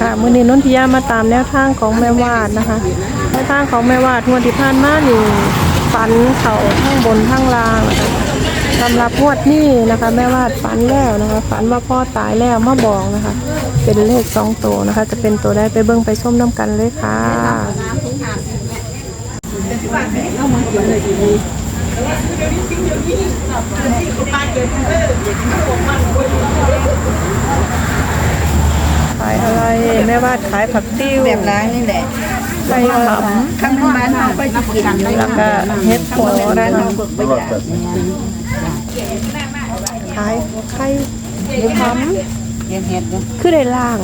ค่ะมือนี้นนทิยามาตามแนวทางของแม่วาดนะคะแนวทางของแม่วาดงวดที่ผ่านมานี่ฝันเขาทั้งบนทั้งล่างนะคะสำหรับงวดนี้นะคะ แม่วาดฝันแล้วนะคะฝันว่าพ่อตายแล้วมาบอกนะคะ เป็นเลขสองตัวนะคะ จะเป็นตัวได้ไปเบิ่งไปส้มน้ำกันเลยค่ะ ขายอะไร แม่วาดขายผักติ้วแบบร้านนี่แหละไก่หอมข้างบ้านเราก็จะกินแล้วก็เฮ็ดโผล่ร้านเราฝึกไปอย่างขายไข่เฮ็ดหอมเฮ็ดเฮ็ดเนาะคือได้ล้าง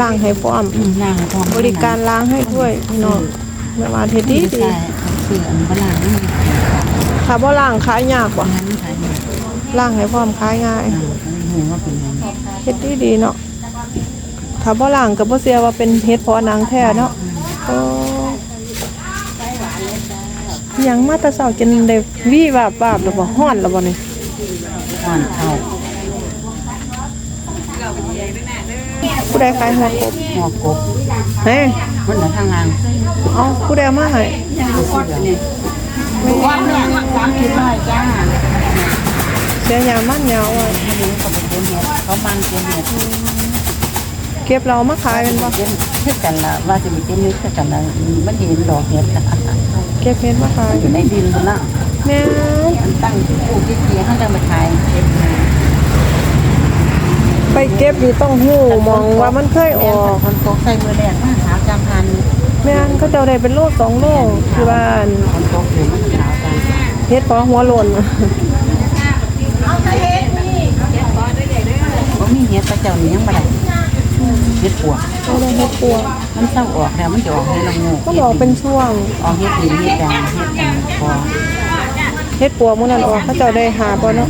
ล้างให้พร้อมนางทองบริการล้างให้ด้วยพี่น้องแม่ว่าเฮ็ดดีดีใช่คืออันฝรั่งนี่ถ้าบ่ล้างขายยากกว่านั้นขายเนี่ยล้างให้พร้อมขายง่าย หูว่าเป็นยังเฮ็ดดีดีเนาะถ้าบ่ล้างก็บ่เสียว่าเป็นเฮ็ดเพาะนางแท้เนาะโอ้ยังมาแต่เช้ากินได้วีบาบบาบแล้วบ่ฮ้อนแล้วบ่นี่อ่อนเอาผู้ใดขายหัวกบหัวกบเฮ้ยมันเหนือทางล่างเอาผู้ใดเอามาให้วันเนี่ยสามสิบร้อยจ้า เสียยามันยาวไว้อันนี้เขาไปเก็บเห็ดเขามันเก็บเห็ดเก็บเรามาขายเป็นบ่เก็บเฮ็ดกันละว่าจะมีเก็บนึกกันละมันเห็นดอกเห็ดเก็บเฮ็ดมาขายอยู่ในดินพุ่นละแม่มันตั้งปลูกที่เกียร์เขาจะมาขายเก็บไปเก็บนี่ต้องหู้มองว่ามันเคยออกคนโตใส่มือแดงมาหาจำพันแม่นเขาเจ้าได้เป็นโลสองโลคือว่าอันคนโตอยู่มันหากันเฮ็ดพอหัวหล่น บ่มี เห็ดพระเจ้านี่ยังบ่ได้เห็ดปวกเขาได้เฮ็ดปัวมันเศร้าออกแล้วมันจะออกให้ละงูก็บอกเป็นช่วงออกเห็ดดินเห็ดแดงเห็ดแดงพอเฮ็ดปัวมื้อนั้นออกเขาเจ้าได้หาบ่เนาะ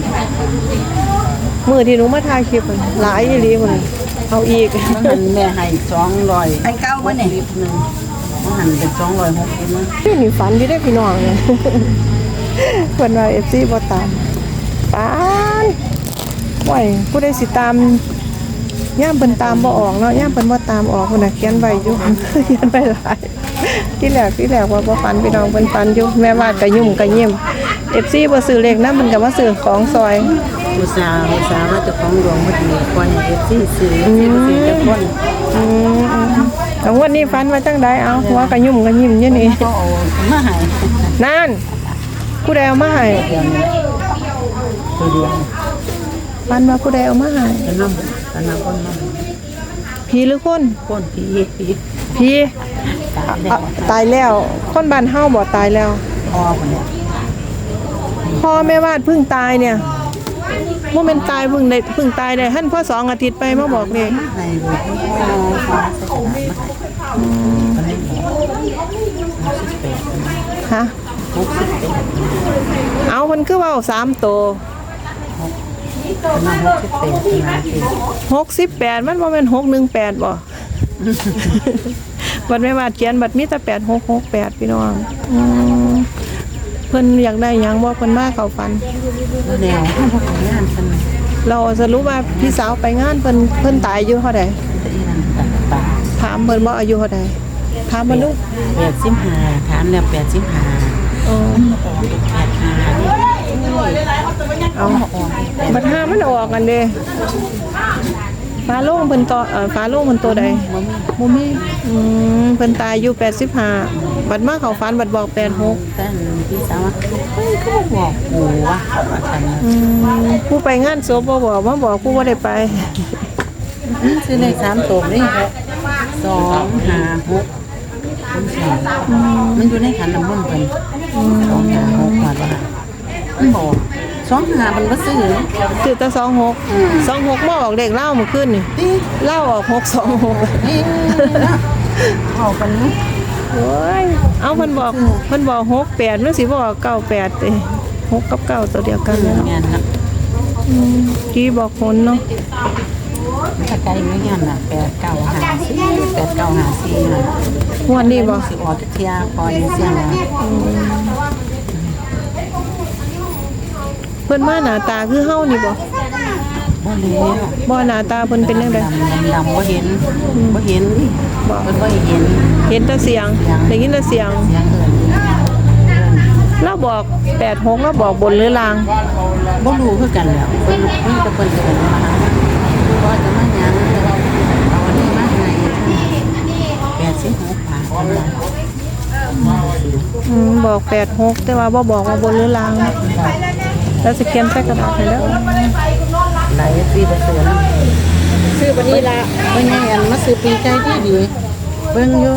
มื้อที่หนูมาถ่ายคลิปนั่นหลายอีหลีพุ่นเอาอีกมันหันแม่ให้200ไอ้เก้าบ่นี่นึงมันหันเป็น260มั้งนี่นี่ฝันอยู่ได้อพี่น้องเนี่ยเพิ่นว่า FC บ่ตามปานโอ้ยผู้ใดสิตาม ย่ามเพิ่นตามบ่ออกเนาะย่ามเพิ่นบ่ตามออกเพิ่นน่ะเขียนไว้อยู่เขียนไว้หลายที่แรกที่แรกว่าบ่ฝันพี่น้องเพิ่นฝันอยู่แม่วาดก็ยุ่มก็ยิ้ม FC บ่ซื้อเลขนำเพิ่นก็มาซื้อของซอยอุตส่าห์อุตส่าห์ว่าเจ้าของดวงบ่ดีก่อนให้ FC ซื้อซื้อซื้อจักคนอืมอืมแล้ววันนี้ฝันว่าจังไดเอาหัวก็ยุ่มก็ยิ้มอยู่นี่ก็เอามาให้นั่นผู้ใดเอามาให้เดี๋ยวนี้ตัวเดียว ฝันว่าผู้ใดเอามาให้จะนำจะนำคนมาผีหรือคนคนผีผีผีตายแล้อะวตายแล้ว คนบ้านเฮาบ่ตายแล้วพอคนเนี่ยพ่อแม่วาดเพิ่งตายเนี่ยบ่แม่นตายเพิ่งได้เพิ่งตายได้หั่นพ่อสองอาทิตย์ไปมาบอกเลขให้ดูพ่อฟ้าสถานมาคนนี้บอกสิบแปดฮะหกสิบแปดเอาเพิ่นคือเว้าสามโตว ประมาณหกสิบแปดประมาณสี่68มันบ่แม่น618บ่ บัดแม่วาดเขียนบัดมีแต่8668พี่น้องอืมเพิ่นอยากได้หยังบ่เพิ่นมาเข้าฝัน แนวห้องพวกงานกันเราสรุปว่าพี่สาวไปงานเพิ่นเพิ่นตายอายุเท่าใดแต่อีนั่นตัดตาถามเพิ่นว่าอายุเท่าใดถามมาลูกแปดสิบห้าถามแล้วแปดสิบห้าเออมันมาออกแปดห้านี่เอามาออกแปดบัดห้า มันออกกันเด้ฟ้าโล่งเพิ่นต่อเอ่อฟ้าโล่งเพิ่นตัวใดมันมีบ่มีอืมเพิ่นตายอายุ85บัดมาเข้าฝันบัดบอก86แต่พี่สาวว่าเฮ้ยก็บอกกูว่าว่าฉันอืมผู้ไปงานศพบ่บอกมาบอกผู้บ่ได้ไปซื้อเลขสามตัวนี่สองห้าหกมันอยู่ในขันน้ำมันต์เป็นสองห้าหกบาทว่ามันบอก สองห้ามันก็ซื้อซื้อแต่26 26บ่ออกเลขเล่าเมื่อคืนนี่ตีเล่าออก626นี่นะเอากันนะโอ้ยเอาเพิ่นบอกเพิ่นบอกหกแปดมันสิบอกเก้าแปดเด้หกกับเก้าตัวเดียวกันเลยเนาะงานนะอืมกี้บอกคนเนาะถ้าไกลไม่งานน่ะแปดเก้าหาสี่แปดเก้าหาสี่นะงวดนี้บอกสิออกเที่ยคอยเสียงนะเพิ่นมาหน้าตาคือเฮานี่บอกบ่เลี้ยวบ่หน้าตาเพิ่นเป็นจังได๋ดำดำบ่เห็นบ่เห็นดิบ่เพิ่นบ่เห็น เห็นแต่เสียงได้ยินแต่เสียงเสียงเอิ้นเราบอก86เราบอกบนหรือล่างบ่รู้คือกันแล้วเพิ่นเพิ่นก็เพิ่นเอิ้นมาหาบ่จะมาหยังเอาอันนี้มาให้86บาทเพิ่นว่าอืมบอก86แต่ว่าบ่บอกว่าบนหรือล่างนะ แล้วสิเขียนใส่กระดาษให้แล้วหลายปีบ่ซื้อนะซื้อบัดนี้ละเพิ่นยังอันมาซื้อปีใจดีดีเบิ่งอยู่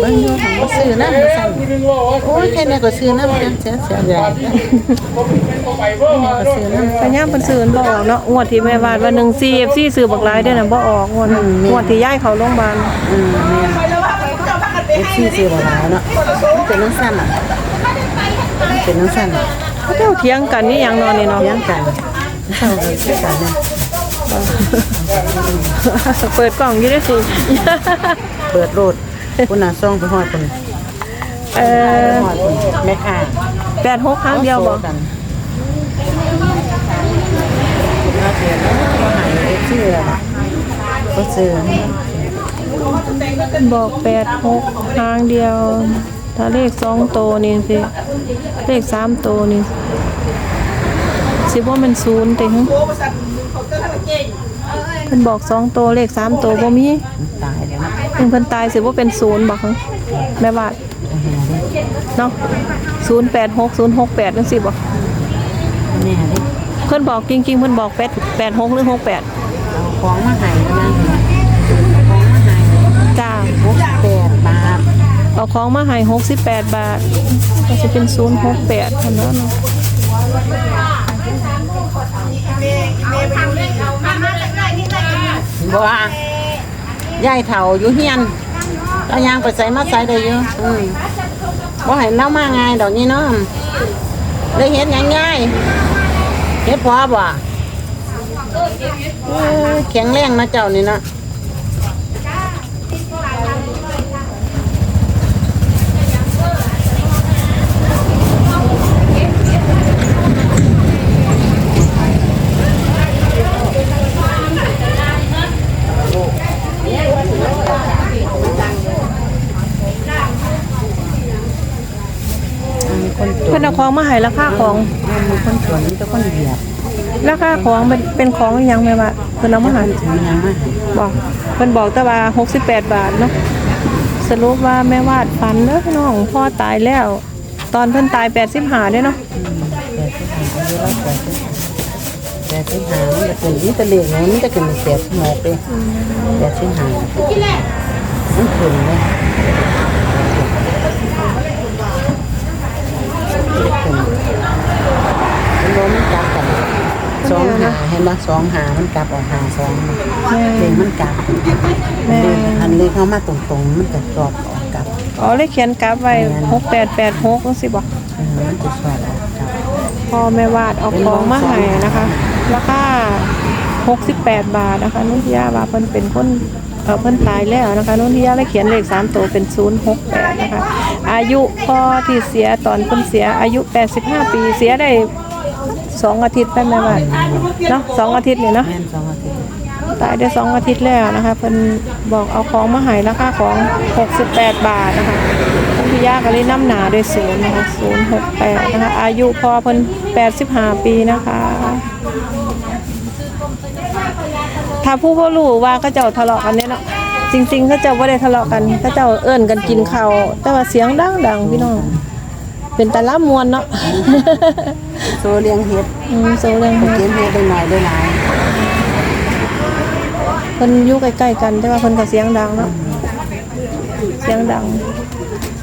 เบิ่งอยู่หันบ่ซื้อนะมันสั่นโอ้ยแค่นี้ก็ซื้อนะมันเสียเสียใหญ่ก็ซื้อนะพยายามเพิ่นซื้อบ่ออกเนาะงวดที่แม่วาดว่า1 CFC ซื้อบักหลายเด้อน่ะบ่ออกงวดนั้นงวดที่ย้ายเข้าโรงพยาบาลอืมแม่เอฟซีซื้อบ่หลายเนาะมันเป็นน้ำสั่นอะมันเป็นน้ำสั่น เขาเจ้าเถียงกันนี่หยังเนอนนี่เนาะเลี้ยงกันเศร้าเลยคือกันเนี่ยเปิดกล่องอยู่ได้สิเปิดโรดคุณน่ะซ่องไปฮอดคนเออฮอดคนแม่ค้าแปดหกครั้งเดียวบ่อาโซ่กันเราเสียแล้วก็หายเอฟซีอะก็ซื้อบอกแปดหกครั้งเดียว ถ้าเลขสองโตวนี่สิ เลขสามโตวนี่สิว่ามันศูนย์ติงเพิ่นบอกสองโตวเลขสามโตวบ่มีมันตายแล้วนะเพิ่นเพิ่นตายสิว่าเป็นศูนย์บอกแม่บาดเนาะศูนย์แปดหกศูนย์หกแปดนั่นสิบอกแม่ดิเพิ่นบอกจริงๆเพิ่นบอกแปดแปดหกหรือหกแปดเอาของมาให้นะของมาให้ จ้า หกแปดบาท เอาของมาให้หกสิบแปดบาท ก็จะเป็นศูนย์หกแปดเท่านั้นเนาะบ่ว่ายายเฒ่าอยู่เฮียนเรายางไปใส่มาใส่ได้อยู่อืมบ่ให้เล่ามาง่ายดอกนี้เนาะได้เฮ็ดหยังง่ายเฮ็ดพอบ่เอ้ยแข็งแรงนะเจ้านี่นะมีคนจ เพิ่นเอา ของมาให้ราคาของมีคนสวนมีแต่คนเหยียบราคาของเป็นเป็นของอหยังแม่ว่าเพิ่นเอามาให้ ถือหยังมาให้บอกเพิ่นบอกแต่ว่าหกสิบแปดบาทเนาะสรุปว่าแม่วาดฟันเด้อพี่น้องพ่อตายแล้ว ตอนเพิ่นตายแปดสิบห้าเด้เนาะแปดสิบห้าอายุเราแปดสิบแปดสิบห้ามันจะเป็นนี่ตะเลงเนาะมันจะเป็นแปดสิบหกเลยแปดสิบห้ามันขึ้นเลยขึ้น มันโดนมันกลับกันสองหาเห็นปะสองหามันกลับออกหาสองเลงมันกลับแม่ เลขอันเลขเข้ามาตรงๆมันจะสอบออกกลับอ๋อเลยเขียนกราฟไว้หกแปดแปดหกจังซี่บ่เออมันจะสอบออกกลับพ่อแม่วาดเอาของมาให้นะคะ ราคา68บาทนะคะ นุ่นทิยาว่าเพิ่นเป็นคน เออเพิ่นตายแล้วนะคะนุ่นทิยาเลยเขียนเลข3ตัวเป็น068นะคะ อายุพ่อที่เสียตอนเพิ่นเสียอายุ85ปีเสียได้2องอาทิตย์ได้ไหมวาดเนาะสองอาทิตย์นี่เนาะตายได้2องอาทิตย์แล้วนะคะเพิ่นบอกเอาของมาให้ราคาของ 68 บาทนะคะนุ่นทิยาก็เลยน้ำหนาด้วยศูนย์นะคะ068นะคะอายุพ่อเพิ่น85 ปีนะคะ ถ้าผู้บ่รู้ว่าเขาเจ้าทะเลาะกันเนี่ยเนาะจริงๆเขาเจ้าบ่ได้ทะเลาะกันเขาเจ้าเอิ้นกันกินข้าวแต่ว่าเสียงดังๆพี่น้องเป็นตาล่ำมวนเนาะโซเลี้ยงเฮ็ดอืมโซเรื่องเก็บเฮ็ดได้หน่อยได้หลายเพิ่นอยู่ใกล้ๆกันแต่ว่าเพิ่นก็เสียงดังเนาะเสียงดัง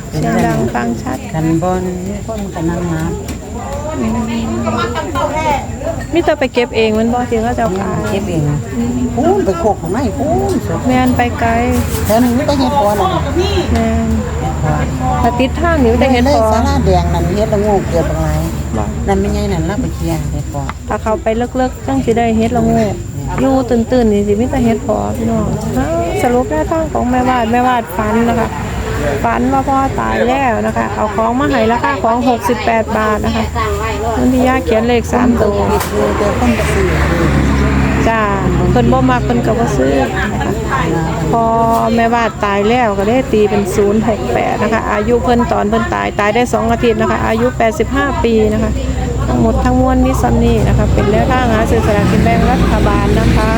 เสียงดังฟังชัดกันบอลคนกันนั่งน้ มีแต่ไปเก็บเองมันบ่ที่เขาเจ้าขายำเก็บเองปูนไปโคกของไม้ปูนสุดแม่นไปไกลแถวนี้ไม่ต้องเฮ็ดพอน่ะแม่นถ้าติดทางนี่ได้เห็นได้พอสาราแดงนั่นเฮ็ดละโงูเกือบหลายบ่นั่นไม่ใหญ่นั่นเราไปเคลียร์เฮ็ดพอถ้าเขาไปเลิกๆจังสิได้เฮ็ดละโงูอยู่ตื่นๆนี่สิมีแต่เฮ็ดพอพี่น้องอ้าวสรุปแนวทางของแม่วาดแม่วาดฝันนะคะ ฝันว่าพ่อตายแล้วนะคะ เอาของมาให้ราคาของ 68 บาทนะคะนันทิยาเขียนเลข3ตัวจ้าเพิ่นบ่มักเพิ่นก็บ่ซื้อนะคะพอแม่วาดตายแล้วก็ได้ตีเป็น 068 นะคะ อายุเพิ่นตอนเพิ่นตายตายได้ 2 อาทิตย์นะคะ อายุ 85 ปีนะคะ ทั้งหมดทั้งมวลมีซ้ำนี้นะคะ เป็นแนวทางหาซื้อสลากกินแบ่งรัฐบาลนะคะ